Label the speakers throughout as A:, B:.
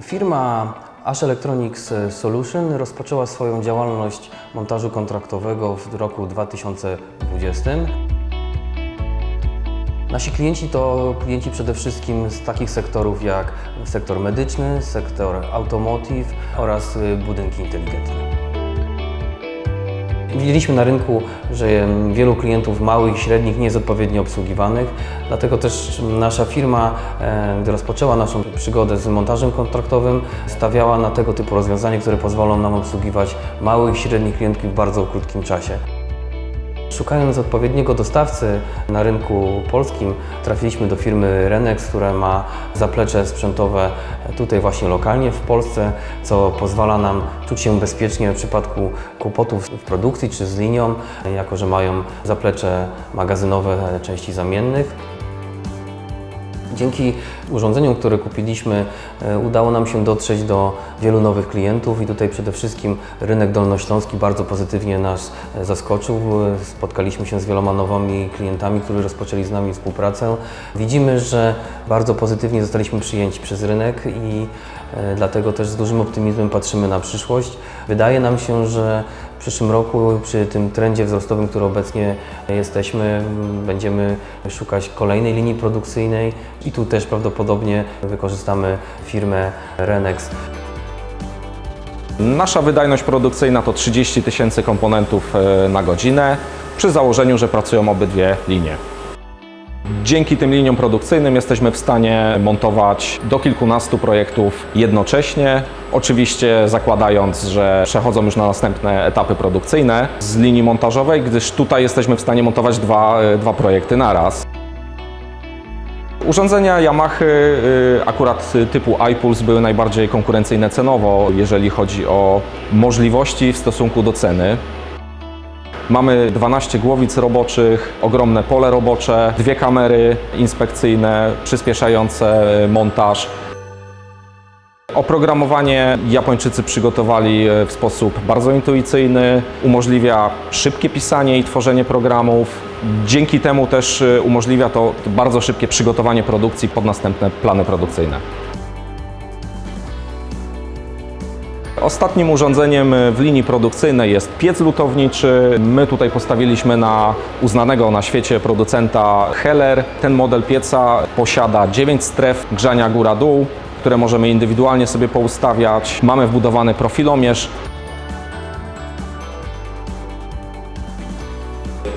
A: Firma Ash Electronics Solution rozpoczęła swoją działalność montażu kontraktowego w roku 2020. Nasi klienci to klienci przede wszystkim z takich sektorów jak sektor medyczny, sektor automotive oraz budynki inteligentne. Widzieliśmy na rynku, że wielu klientów małych i średnich nie jest odpowiednio obsługiwanych, dlatego też nasza firma, gdy rozpoczęła naszą przygodę z montażem kontraktowym, stawiała na tego typu rozwiązania, które pozwolą nam obsługiwać małych i średnich klientów w bardzo krótkim czasie. Szukając odpowiedniego dostawcy na rynku polskim, trafiliśmy do firmy Renex, która ma zaplecze sprzętowe tutaj właśnie lokalnie w Polsce, co pozwala nam czuć się bezpiecznie w przypadku kłopotów w produkcji czy z linią, jako że mają zaplecze magazynowe części zamiennych. Dzięki urządzeniom, które kupiliśmy, e, udało nam się dotrzeć do wielu nowych klientów i tutaj przede wszystkim rynek dolnośląski bardzo pozytywnie nas e, zaskoczył. E, Spotkaliśmy się z wieloma nowymi klientami, którzy rozpoczęli z nami współpracę. Widzimy, że bardzo pozytywnie zostaliśmy przyjęci przez rynek i dlatego też z dużym optymizmem patrzymy na przyszłość. Wydaje nam się, że przyszłym roku przy tym trendzie wzrostowym, który obecnie jesteśmy, będziemy szukać kolejnej linii produkcyjnej i tu też prawdopodobnie wykorzystamy firmę Renex.
B: Nasza wydajność produkcyjna to 30 tysięcy komponentów e, na godzinę, przy założeniu, że pracują obydwie linie. Dzięki tym liniom produkcyjnym jesteśmy w stanie montować do kilkunastu projektów jednocześnie. Oczywiście zakładając, że przechodzą już na następne etapy produkcyjne z linii montażowej, gdyż tutaj jesteśmy w stanie montować dwa, e, dwa projekty naraz. Urządzenia Yamaha y, akurat typu iPulse były najbardziej konkurencyjne cenowo, jeżeli chodzi o możliwości w stosunku do ceny. Mamy 12 głowic roboczych, ogromne pole robocze, dwie kamery inspekcyjne przyspieszające montaż. Oprogramowanie Japończycy przygotowali e, w sposób bardzo intuicyjny, umożliwia szybkie pisanie i tworzenie programów. Dzięki temu też e, umożliwia to bardzo szybkie przygotowanie produkcji pod następne plany produkcyjne. Ostatnim urządzeniem w linii produkcyjnej jest piec lutowniczy. My tutaj postawiliśmy na uznanego na świecie producenta Heller. Ten model pieca posiada 9 stref grzania góra-dół, które możemy indywidualnie sobie poustawiać. Mamy wbudowany profilomierz.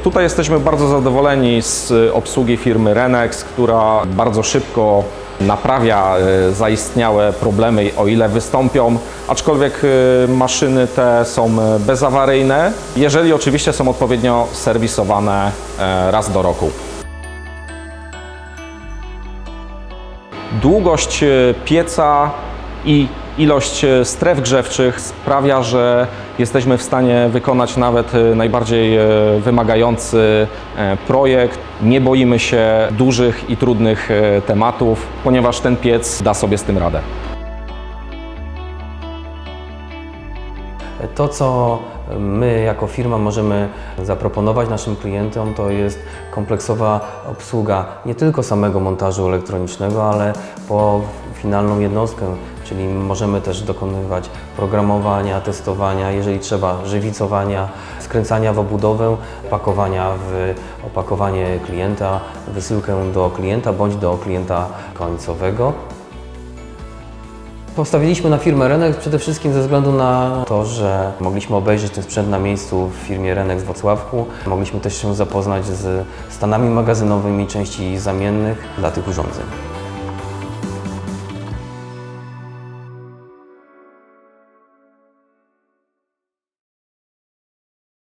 B: Tutaj jesteśmy bardzo zadowoleni z obsługi firmy Renex, która bardzo szybko naprawia e, zaistniałe problemy, o ile wystąpią, aczkolwiek e, maszyny te są e, bezawaryjne, jeżeli oczywiście są odpowiednio serwisowane raz do roku. Długość pieca i ilość e, stref grzewczych sprawia, że jesteśmy w stanie wykonać nawet e, najbardziej e, wymagający projekt. Nie boimy się dużych i trudnych tematów, ponieważ ten piec da sobie z tym radę.
A: To, co my jako firma możemy zaproponować naszym klientom, to jest kompleksowa obsługa nie tylko samego montażu elektronicznego, ale po finalną jednostkę, czyli możemy też dokonywać programowania, testowania, jeżeli trzeba, żywicowania, skręcania w obudowę, pakowania w opakowanie klienta, wysyłkę do klienta bądź do klienta końcowego. Postawiliśmy na firmę Renex przede wszystkim ze względu na to, że mogliśmy obejrzeć ten sprzęt na miejscu w firmie Renex w Wrocławku. Mogliśmy też się zapoznać z stanami magazynowymi części zamiennych dla tych urządzeń.